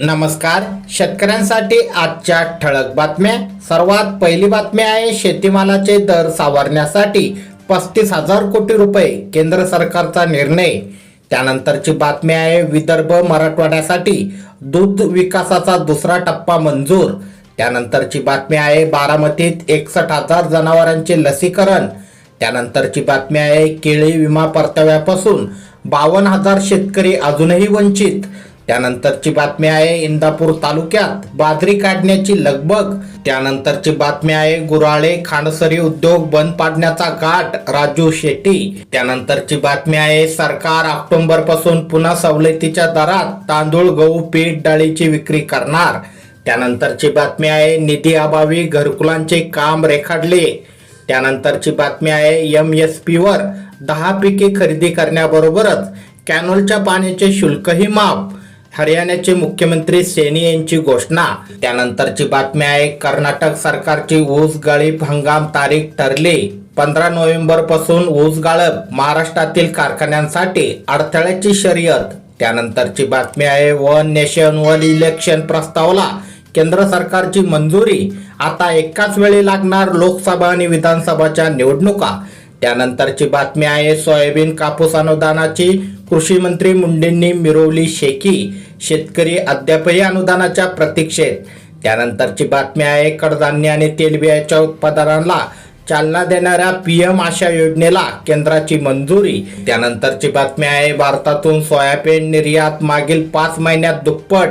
नमस्कार. शेतकऱ्यांसाठी आजच्या ठळक बातम्या. सर्वात पहिली बातमी आहे शेतीमालाचे दर सावरण्यासाठी पस्तीस हजार कोटी रुपये केंद्र सरकारचा निर्णय. त्यानंतरची बातमी आहे विदर्भ मराठवाड्यासाठी दूध विकासाचा दुसरा टप्पा मंजूर. त्यानंतरची बातमी आहे बारामतीत एकसष्ट हजार जनावरांचे लसीकरण. त्यानंतरची बातमी आहे केळी विमा परताव्यापासून बावन्न हजार शेतकरी अजूनही वंचित. त्यानंतरची बातमी आहे इंदापूर तालुक्यात बाजरी काढण्याची लगबग. त्यानंतरची बातमी आहे गुराळे खांडसरी उद्योग बंद पाडण्याचा गाठ राजू शेट्टी. त्यानंतरची बातमी आहे सरकार ऑक्टोबरपासून पुन्हा सवलतीच्या दरात तांदूळ गहू पीठ डाळीची विक्री करणार. त्यानंतरची बातमी आहे निधी अभावी घरकुलांचे काम रेखाडले त्यानंतरची बातमी आहे एम एस पीवर दहा पिके खरेदी करण्याबरोबरच कॅनोलच्या पाण्याचे शुल्कही माफ. हरियाणाचे मुख्यमंत्री सेनी यांची घोषणा. त्यानंतरची बातमी आहे कर्नाटक सरकारची ऊस गळीप हंगाम तारीख ठरली. पंधरा नोव्हेंबरपासून ऊस गाळप महाराष्ट्रातील कारखान्यांसाठी अडथळ्याची शर्यत. त्यानंतरची बातमी आहे वन नेशन वन इलेक्शन प्रस्तावला केंद्र सरकारची मंजुरी. आता एकाच वेळी लागणार लोकसभा आणि विधानसभाच्या निवडणुका. त्यानंतरची बातमी आहे सोयाबीन कापूस अनुदानाची. कृषी मंत्री मुंडेंनी मिरवली शेकी शेतकरी अद्यापही अनुदानाच्या प्रतीक्षेत. त्यानंतरची बातमी आहे कडधान्य आणि तेलबियाच्या उत्पादनाला चालना देणाऱ्या पीएम आशा योजनेला केंद्राची मंजुरी. त्यानंतरची बातमी आहे भारतातून सोयाबीन निर्यात मागील पाच महिन्यात दुप्पट.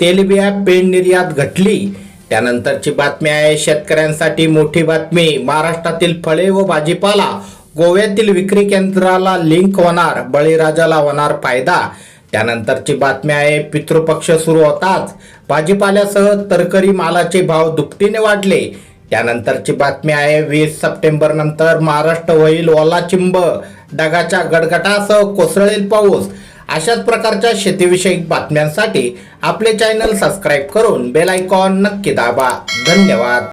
तेलबिया पेन निर्यात घटली. त्यानंतरची बातमी आहे शेतकऱ्यांसाठी मोठी बातमी. महाराष्ट्रातील फळे व भाजीपाला. गोव्यातील विक्री केंद्राला लिंक होणार बळीराजाला होणार फायदा. त्यानंतरची बातमी आहे पितृपक्ष सुरू होताच. भाजीपाल्यासह तरकरी मालाचे भाव दुपटीने वाढले. त्यानंतरची बातमी आहे वीस सप्टेंबर नंतर महाराष्ट्र होईल ओलाचिंब ढगाच्या गडगटासह कोसळेल पाऊस. अशाच प्रकारच्या शेतीविषयक बातम्यांसाठी आपले चॅनल सबस्क्राईब करून बेल आयकॉन नक्की दाबा. धन्यवाद.